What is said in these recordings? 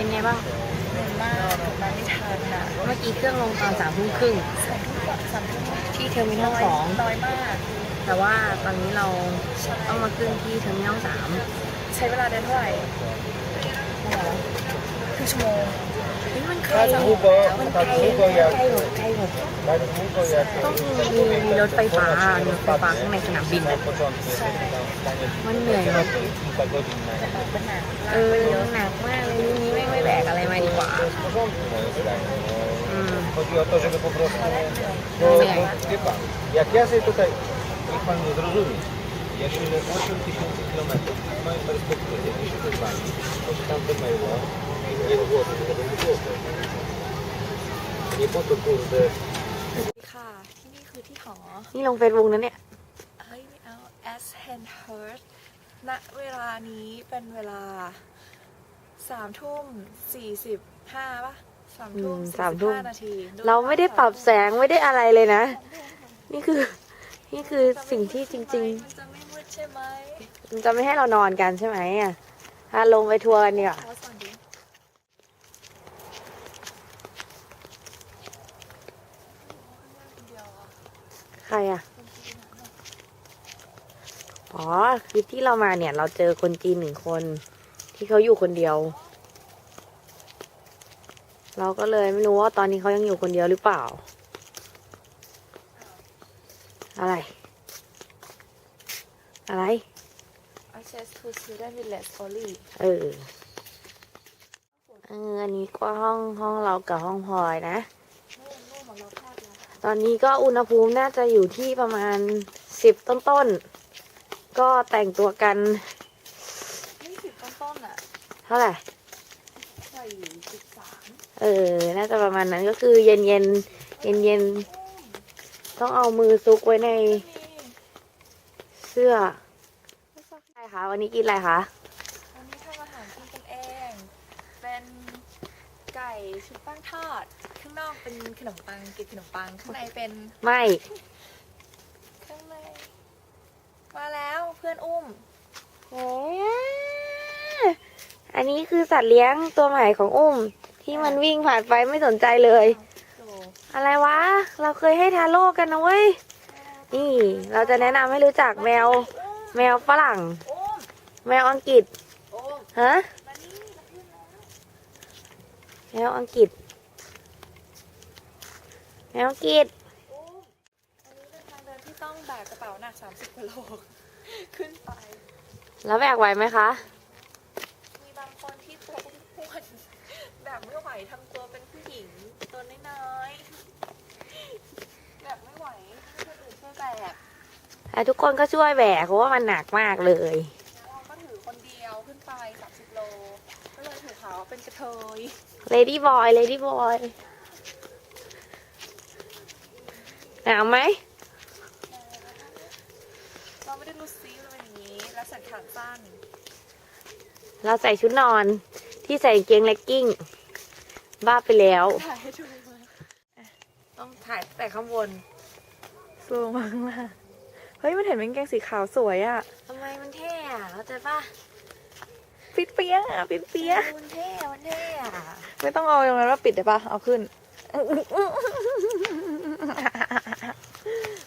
เป็นไงบ้าง เหนื่อยมากมาไม่ทันอะเมื่อกี้เครื่องลงตอนสามทุ่มครึ่งสามทุ่มกว่าสามทุ่มที่เทอร์มินอลสองน้อยมาก แต่ว่าตอนนี้เราใช่ต้องมาขึ้นที่เทอร์มินอลสามใช้เวลาเดินเท่าไหร่ครึ่งชั่วโมง เฮ้ยมันไกลถ้าถูกก็มันไกถ้าลถูกก็อยากไกลหมดไกลหมดถ้าถูกก็อยากต้องมีมีรถไฟฟ้ามีรถไฟฟ้าข้างในสนามบิน na อะ początku ใช่มันเหนื่อยแบบ kilka godzin na แต่แบบมันหนักเออหนักมากเลยนี่นี้ไม่งไม่แบกอะไรมาดีกว่า w porządku moim zdaniem. อืม No, chodzi o to, żeby po prostu... Bo, Nie. bo wie pan, jak ja sobie tutaj, niech pan mnie zrozumie, ja silę 8 tysięcy kilometrów z mojej perspektywy, jeśli się z wami, to się tam wymyło i nie ogłoszę, to będzie głupie. Nie po to, kurde, ค่ะ ที่นี่คือที่หอ นี่ลงเฟซบุ๊กนะเนี่ย เฮ้ยไม่เอา as hen heard ณเวลานี้เป็นเวลาสามทุ่มสี่สิบห้าป่ะสามทุ่มอืมสี่สามสิบทุ่มห้านาทีเราไม่ได้ปรับแสงไม่ได้อะไรเลยนะ นี่คือ นี่คือสิ่งที่จริง ๆ มันจะไม่มืดใช่ไหมๆมันจะไม่ให้เรานอนกันใช่ไหมอะถ้าลงไปทัวร์กันดีกว่า ขอสอนดิคนเดียวอะ ใครอะ อ๋อคือที่เรามาเนี่ย เราเจอคนจีนหนึ่งคน ที่เขาอยู่คนเดียว เราก็เลยไม่รู้ว่าตอนนี้เขายังอยู่คนเดียวหรือเปล่า อะไร อะไร access to student village only เออ เออ อันนี้ก็ห้องห้องเรากับห้องพลอยนะ ตอนนี้ก็อุณหภูมิน่าจะอยู่ที่ประมาณสิบต้นๆ ก็แต่งตัวกันไม่สิบต้นๆอะ เท่าไหร่ใส่สิบสามเออ น่าจะประมาณนั้นก็คือเย็นเย็นเย็นเย็นๆต้องเอามือซุกไว้ในนี่เสื้ออะไรคะวันนี้กินอะไรคะ วันนี้ทำอาหารกินกันเอง เป็นไก่ชุบแป้งทอด ข้างนอกเป็นขนมปังกินขนมปังข้างในเป็นไม่ ข้างในมาแล้วเพื่อนอุ้มเอ๊ะอันนี้คือสัตว์เลี้ยงตัวใหม่ของอุ้ม ที่มันวิ่งผ่านไปไม่สนใจเลย โอะไรวะ เราเคยให้ทาโร่กันนะเว้ย นี่ เราจะแนะนำให้รู้จักแมวแมวฝรั่ง อุ้มแมวอังกฤษ อุ้มฮะ มานี่มาขึ้นแล้วแมวอังกฤษ แมวอังกฤษอุ้มอันนี้เป็นทางเดินที่ต้องแบกกระเป๋าหนัก30กิโลขึ้นไป แล้วแบกไหวไหมคะ มีบางคนที่ตัวอ้วนๆแบบไม่ไหวทำตัวเป็นผู้หญิงตัวน้อยๆแบบไม่ไหวให้คนอื่นช่วยแบกแต่ทุกคนก็ช่วยแบกเพราะว่ามันหนักมากเลยแล้วเราก็ถือคนเดียวขึ้นไป30โล ก็เลยถือเขาเป็นกระเทย Lady Boy Lady Boy หนาวไหมเราไม่ได้รู้ซีมันเป็นอย่างนี้แล้วใส่ขาสั้นเราใส่ชุดนอนที่ใส่กางเกงเลกกิ้ง บ้าไปแล้ว ถ่ายให้ดูมาต้องถ่ายแต่ข้างบนสูงมากมากเฮ้ยมันเห็นเป็นกางเกงสีขาวสวยอะทำไมมันเท่อะเข้าใจป่ะปิดเปียกอะปิดเปียกมันเท่อะมันเท่อะไม่ต้องเอาตรงนั้นว่าปิดได้ปะเอาขึ้น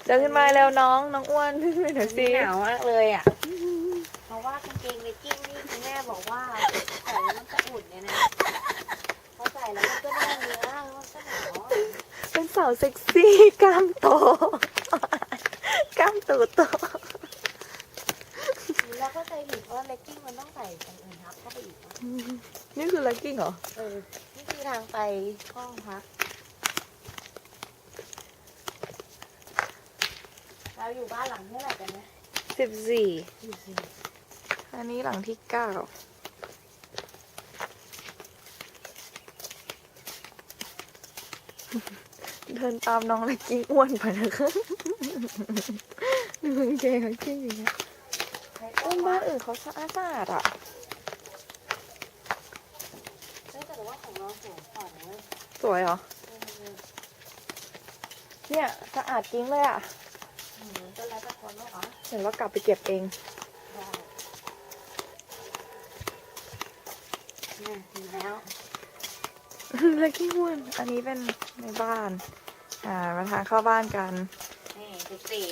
เดินขึ้นมาแล้วน้องน้องอ้วนขึ้นไปหน่อยสิหนาวมากเลยอะ เพราะว่ากางเกงเลกกิ้งนี่คุณแม่บอกว่าใส่แล้วมันจะอุ่นเนี่ยนะพอใส่แล้วมันก็แน่นเนื้อแล้วมันก็หนาวอะเป็นสาวเซ็กซี่กล้ามโตกล้ามตูโตเราก็ใจผิดว่าเลกกิ้งมันต้องใส่อย่างอื่นทับเข้าไปอีกนะนี่คือลักกิ้งเหรอเออนี่คือทางไปห้องพัก เราอยู่บ้านหลังเท่าไหร่กันนะสิบสี่ อยู่สิอันนี้หลังที่เก้า เดินตามน้องลักกิ้งอ้วนไปนะคะดูกางเกงลักกิ้งอย่างเงี้ยใครอุ้มบ้านอื่นเขาสะอาดสะอาดอะ เฮ้ยแต่ว่าของเราสวยกว่านะเว้ยสวยเหรอ เออเนี่ย สะอาดจริงเลยอะเออ ก็แล้วแต่คนว่าเหรอเห็นว่ากลับไปเก็บเองได้อะถึงแล้วแล้วขี้ม่วน อันนี้เป็นในบ้าน อ่ามาทานเข้าบ้านกัน นี่สิบสี่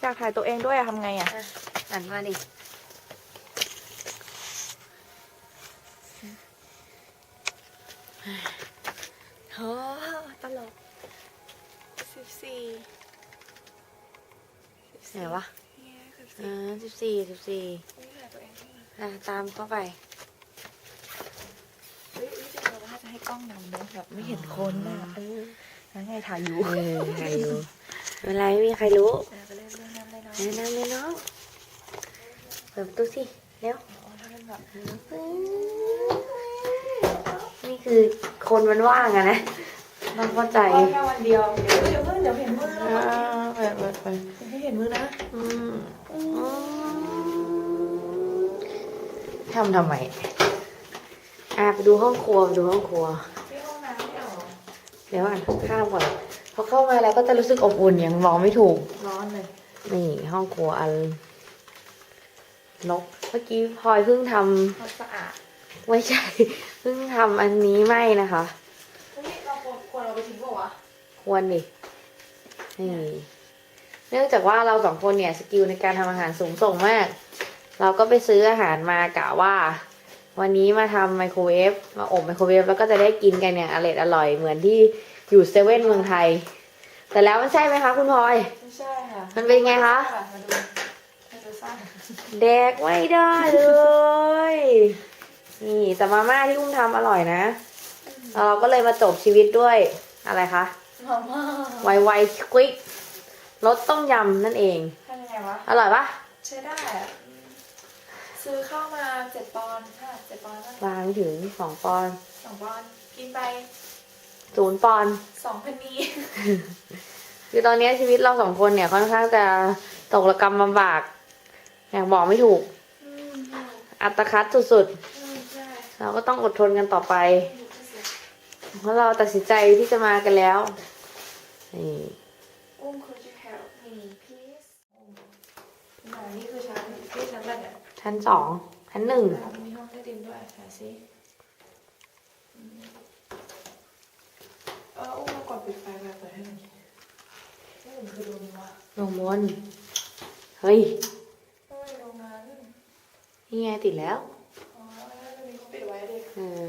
อยากถ่ายตัวเองด้วยอะทำไงอะหันมาดิโอ้ตลกสิบสี่ ไหนวะเนี่ยสิบเอสี่อสิบสี่สิบสี่นี่ถ่ายตัวเองด้วยนะอะตามเข้าไปเฮ้ยจริงๆเราถ้าจะให้กล้องนำเนอะแบบไม่เห็นคนอะเออแล้วไงถ่ายอยู่เออใครรู้ไม่เป็นไรไม่มีใครรู้เออไปเล่นเรื่องนั้นเลยเนาะแนะนำเลยน้องเปิดประตูสิเร็วอ๋อถ้าเป็นแบบนี่คือคนมันว่างอะนะต้องเข้าใจแค่วันเดียวเดี๋ยวเดี๋ยวเพิ่งเดี๋ยวเห็นมือ นะอ่าเปิดเปิดเปิดเดี๋ยวให้เห็นมือนะอืมอืมทำทำไมอะไปดูห้องครัวไปดูห้องครัวที่ห้องน้ำไม่เอาเหรอเดี๋ยวก่อนข้ามก่อนพอเข้ามาแล้วก็จะรู้สึกอบอุ่นยังมองไม่ถูก ร้อนเลย นี่ห้องครัวอันนกเมื่อกี้พลอยเพิ่งทำความสะอาดไม่ใช่เพิ่งทำอันนี้ไหมนะคะเฮ้ยเราควรควรเอาไปทิ้งเปล่าวะ ควรดินี่ เนื่องจากว่าเราสองคนเนี่ยสกิลในการทำอาหารสูงส่งมาก เราก็ไปซื้ออาหารมากะว่า วันนี้มาทำไมโครเวฟมาอบไมโครเวฟแล้วก็จะได้กินกันอย่างอร่อยอร่อยเหมือนที่อยู่เซเว่นเมืองไทย แต่แล้วมันใช่ไหมคะคุณพลอยไม่ใช่ค่ะมันเป็นไงคะมาดูมาดูซ่าแดกไม่ได้เลยนี่แต่มาม่าที่อุ้มทำอร่อยนะ เราก็เลยมาจบชีวิตด้วยอะไรคะมาม่าไวไวควิก รสต้มยำนั่นเองทำยังไงวะ อร่อยปะใช้ได้อะซื้อเข้ามาเจ็ดปอนด์ค่ะเจ็ดปอนด์วางไม่ถึงสองปอนด์สองปอนด์กินไปศูนย์ปอนด์สองพันนีคือตอนนี้ชีวิตเราสองคนเนี่ยค่อนข้างจะตกระกรรมลำบากอยากบอกไม่ถูกอืมอัตคัดสุดอืมใช่ๆ เราก็ต้องอดทนกันต่อไป เพราะเราตัดสินใจที่จะมากันแล้วนี่ ไหนนี่คือชั้นที่ชั้นอะไรเนี่ยชั้นสองชั้นหนึ่งอะมีห้องใต้ดินด้วยถ่ายสิอืมเอออุ้มมากดปิดไฟมาเปิดให้หน่อยนี่มันคือโรงวะลงบนเฮ้ยเฮ้ยโรงงาน นี่ไงติดแล้วอ๋อแล้วมันมีเขาปิดไว้ดิ เออ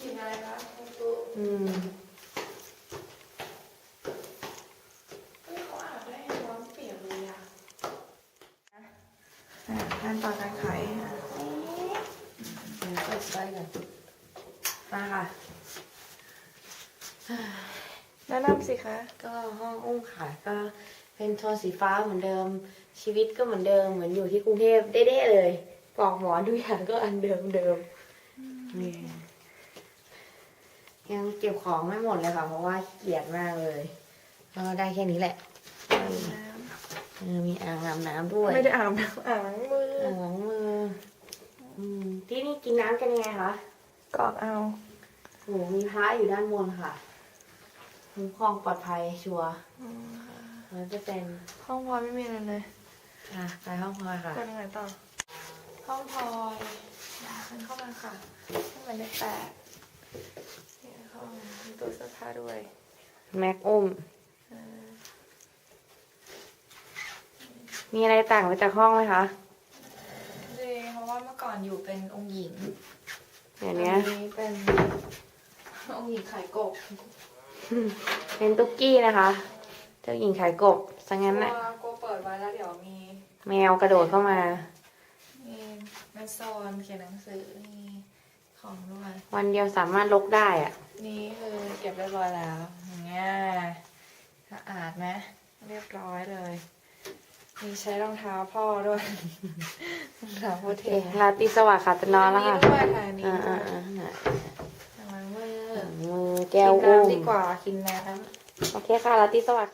กินอะไรคะคุณตู อืมเฮ้ยเขาอาบได้ร้อนเปียกเลยอะอะขั้นตอนการขายอะเดี๋ยเปิดไฟก่อนมาค่ะแนะนำสิคะ ก็ห้องอุ้มขายก็เป็นโทนสีฟ้าเหมือนเดิม ชีวิตก็เหมือนเดิม เหมือนอยู่ที่กรุงเทพเด้ๆเลยปลอกหมอนทุกอย่างก็อันเดิมเดิมนี่ ยังเก็บของไม่หมดเลยค่ะ เพราะว่าขี้เกียจมากเลยก็ได้แค่นี้แหละเออมีอ่างอาบน้ำด้วยไม่ได้อาบน้ำอ่างมืออ่างล้างมืออืมที่นี่กินน้ำกันยังไงคะกรอกเอาโหมีพระอยู่ด้านบนค่ะคุ้มครองปลอดภัยชัวร์ร้อยเปอร์เซ็นต์ห้องพลอยไม่มีอะไรเลยอะไปห้องพลอยค่ะกดยังไงต่อห้องพลอยฉันเข้ามาค่ะห้องหมายเลขแปด เนี่ยห้องมีตู้เสื้อผ้าด้วยแม็กอุ้มเออมีอะไรต่างไปจากห้องไหมคะดีเพราะว่าเมื่อก่อนอยู่เป็นองค์หญิงเดี๋ยวนี้อันี้เป็นองค์หญิงขายกบเป็นตุ๊กกี้นะคะเจ้าหญิงขายกบซะงั้นกลัน่ะวกลัวเปิดไว้แล้วเดี๋ยวมีแมวกระโดดเข้ามา มีแมสซอนเขียนหนังสือมี ของด้วย วันเดียวสามารถลกได้อะนี่คือเก็บเรียบร้อยแล้วอย่างเงี้ยสะอาดไหมเรียบร้อยเลย มีใช้รองเท้าพ่อด้วยรองเท้าโปรโอเทเคราตรีสวัสดิ์ค่ะจะนอนแล้วค่ะมีด้วยค่ะอันนี้อ่าด้อ่าวยอ่าน่ะล้างมือมือแก้วกินอุ้มน้ำดีกว่ากินน้ำโอเคค่ะราตรีสวัสดิ์ค่ะ